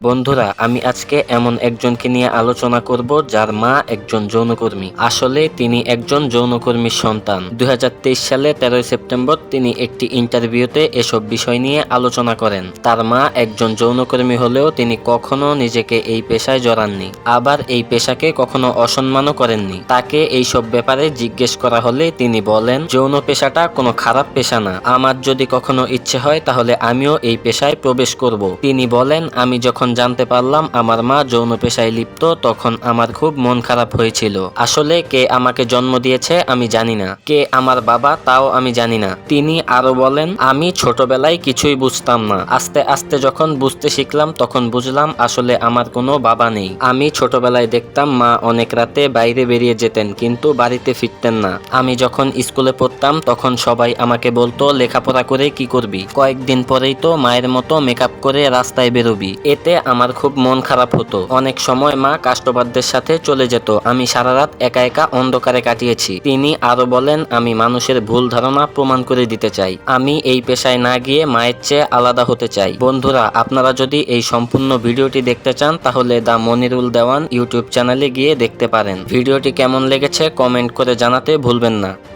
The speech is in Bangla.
বন্ধুরা, আমি আজকে এমন একজনকে নিয়ে আলোচনা করব যার মা একজন যৌনকর্মী। আসলে তিনি একজন যৌনকর্মীর সন্তান। দু হাজার তেইশ সালে তেরোই সেপ্টেম্বর তিনি একটি ইন্টারভিউতে এসব বিষয় নিয়ে আলোচনা করেন। তার মা একজন যৌনকর্মী হলেও তিনি কখনো নিজেকে এই পেশায় জড়াননি, আবার এই পেশাকে কখনো অসম্মানও করেননি। তাকে এইসব ব্যাপারে জিজ্ঞেস করা হলে তিনি বলেন, যৌন পেশাটা কোনো খারাপ পেশা না। আমার যদি কখনো ইচ্ছে হয় তাহলে আমিও এই পেশায় প্রবেশ করব। তিনি বলেন, আমি যখন জানতে পারলাম আমার মা যৌন পেশায় লিপ্ত, তখন আমার খুব মন খারাপ হয়েছিল। আসলে কে আমাকে জন্ম দিয়েছে আমি জানি না। কে আমার বাবা তাও আমি জানি না। তিনি আরও বলেন, আমি ছোটবেলায় কিছুই বুঝতাম না। আস্তে আস্তে যখন বুঝতে শিখলাম, তখন বুঝলাম আসলে আমার কোনো বাবা নেই। আমি ছোটবেলায় দেখতাম মা অনেক রাতে বাইরে বেরিয়ে যেতেন, কিন্তু বাড়িতে ফিরতেন না। আমি যখন স্কুলে পড়তাম, তখন সবাই আমাকে বলতো, লেখাপড়া করে কি করবি? কয়েকদিন পরেই তো মায়ের মতো মেকআপ করে রাস্তায় বেরোবি। এতে আমার খুব মন খারাপ হতো। অনেক সময় মা কাস্টমারদের সাথে চলে যেত। আমি সারা রাত একা একা অন্ধকারে কাটিয়েছি। তিনি আরও বলেন, আমি মানুষের ভুল ধারণা প্রমাণ করে দিতে চাই। আমি এই পেশায় না গিয়ে মায়ের চেয়ে আলাদা হতে চাই। বন্ধুরা, আপনারা যদি এই সম্পূর্ণ ভিডিওটি দেখতে চান, তাহলে দা মনিরুল দেওয়ান ইউটিউব চ্যানেলে গিয়ে দেখতে পারেন। ভিডিওটি কেমন লেগেছে কমেন্ট করে জানাতে ভুলবেন না।